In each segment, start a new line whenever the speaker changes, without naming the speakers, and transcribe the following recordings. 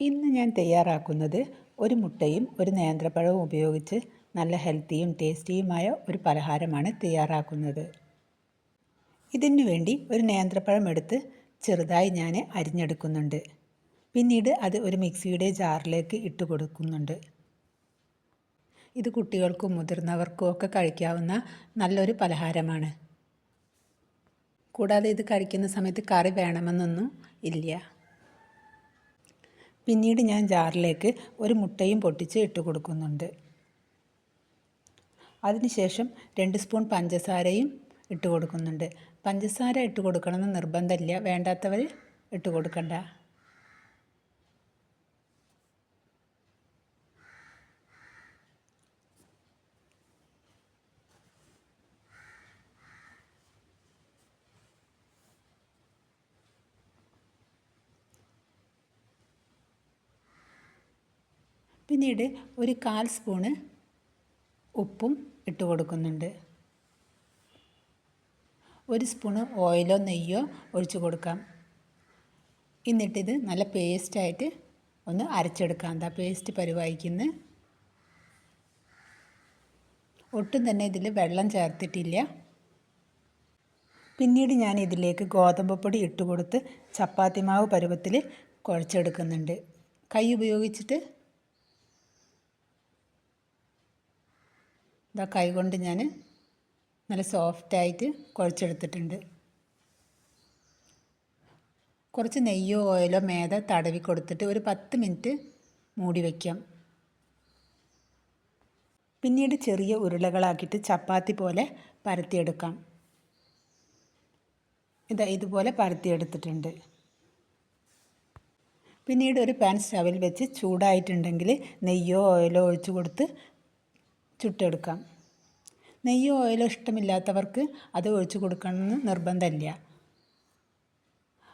ഇന്ന് ഞാൻ തയ്യാറാക്കുന്നത് ഒരു മുട്ടയും ഒരു നേന്ത്രപ്പഴവും ഉപയോഗിച്ച് നല്ല ഹെൽത്തിയും ടേസ്റ്റിയുമായ ഒരു പലഹാരമാണ് തയ്യാറാക്കുന്നത്. ഇതിനു വേണ്ടി ഒരു നേന്ത്രപ്പഴം എടുത്ത് ചെറുതായി ഞാൻ അരിഞ്ഞെടുക്കുന്നുണ്ട്. പിന്നീട് അത് ഒരു മിക്സിയുടെ ജാറിലേക്ക് ഇട്ട് കൊടുക്കുന്നുണ്ട്. ഇത് കുട്ടികൾക്കും മുതിർന്നവർക്കും ഒക്കെ കഴിക്കാവുന്ന നല്ലൊരു പലഹാരമാണ്. കൂടാതെ ഇത് കഴിക്കുന്ന സമയത്ത് കറി വേണമെന്നൊന്നും ഇല്ല. പിന്നീട് ഞാൻ ജാറിലേക്ക് ഒരു മുട്ടയും പൊട്ടിച്ച് ഇട്ട് കൊടുക്കുന്നുണ്ട്. അതിനുശേഷം രണ്ട് സ്പൂൺ പഞ്ചസാരയും ഇട്ട് കൊടുക്കുന്നുണ്ട്. പഞ്ചസാര ഇട്ട് കൊടുക്കണമെന്ന് നിർബന്ധമില്ല. വേണ്ടാത്തവർ ഇട്ട് കൊടുക്കണ്ട. പിന്നീട് ഒരു കാൽ സ്പൂണ് ഉപ്പും ഇട്ട് കൊടുക്കുന്നുണ്ട്. ഒരു സ്പൂണ് ഓയിലോ നെയ്യോ ഒഴിച്ച് കൊടുക്കാം. എന്നിട്ടിത് നല്ല പേസ്റ്റായിട്ട് ഒന്ന് അരച്ചെടുക്കാം. എന്താ പേസ്റ്റ് പരുവായിക്കുന്ന. ഒട്ടും തന്നെ ഇതിൽ വെള്ളം ചേർത്തിട്ടില്ല. പിന്നീട് ഞാൻ ഇതിലേക്ക് ഗോതമ്പ് പൊടി ഇട്ട് കൊടുത്ത് ചപ്പാത്തി മാവ് പരുവത്തിൽ കുഴച്ചെടുക്കുന്നുണ്ട്. കൈ ഉപയോഗിച്ചിട്ട് ഇതാ കൈകൊണ്ട് ഞാൻ നല്ല സോഫ്റ്റായിട്ട് കുഴച്ചെടുത്തിട്ടുണ്ട്. കുറച്ച് നെയ്യോ ഓയിലോ മേത തടവി കൊടുത്തിട്ട് ഒരു പത്ത് മിനിറ്റ് മൂടി വയ്ക്കാം പിന്നീട് ചെറിയ ഉരുളകളാക്കിയിട്ട് ചപ്പാത്തി പോലെ പരത്തിയെടുക്കാം. ഇതാ ഇതുപോലെ പരത്തിയെടുത്തിട്ടുണ്ട്. പിന്നീട് ഒരു പാൻ സ്റ്റവിൽ വെച്ച് ചൂടായിട്ടുണ്ടെങ്കിൽ നെയ്യോ ഓയിലോ ഒഴിച്ചു കൊടുത്ത് ചുട്ടെടുക്കാം. നെയ്യോ ഓയിലോ ഇഷ്ടമില്ലാത്തവർക്ക് അത് ഒഴിച്ച് കൊടുക്കണമെന്ന് നിർബന്ധമില്ല.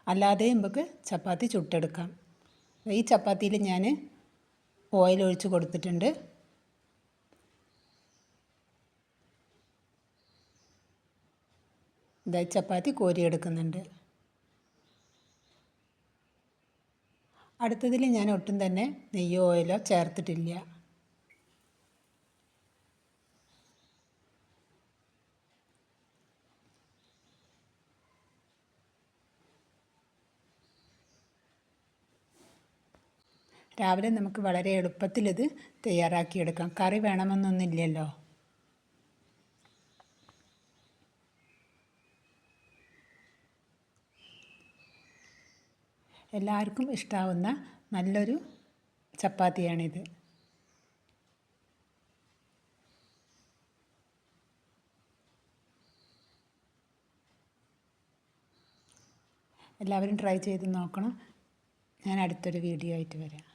അല്ലാതെ നമുക്ക് ചപ്പാത്തി ചുട്ടെടുക്കാം. ഈ ചപ്പാത്തിയിൽ ഞാൻ ഓയിൽ ഒഴിച്ച് കൊടുത്തിട്ടുണ്ട്. ഇതായി ചപ്പാത്തി കോരിയെടുക്കുന്നുണ്ട്. അടുത്തതിൽ ഞാൻ ഒട്ടും തന്നെ നെയ്യോ ഓയിലോ ചേർത്തിട്ടില്ല. രാവിലെ നമുക്ക് വളരെ എളുപ്പത്തിലിത് തയ്യാറാക്കിയെടുക്കാം. കറി വേണമെന്നൊന്നുമില്ലല്ലോ. എല്ലാവർക്കും ഇഷ്ടാവുന്ന നല്ലൊരു ചപ്പാത്തിയാണിത്. എല്ലാവരും ട്രൈ ചെയ്ത് നോക്കണം. ഞാൻ അടുത്തൊരു വീഡിയോ ആയിട്ട് വരാം.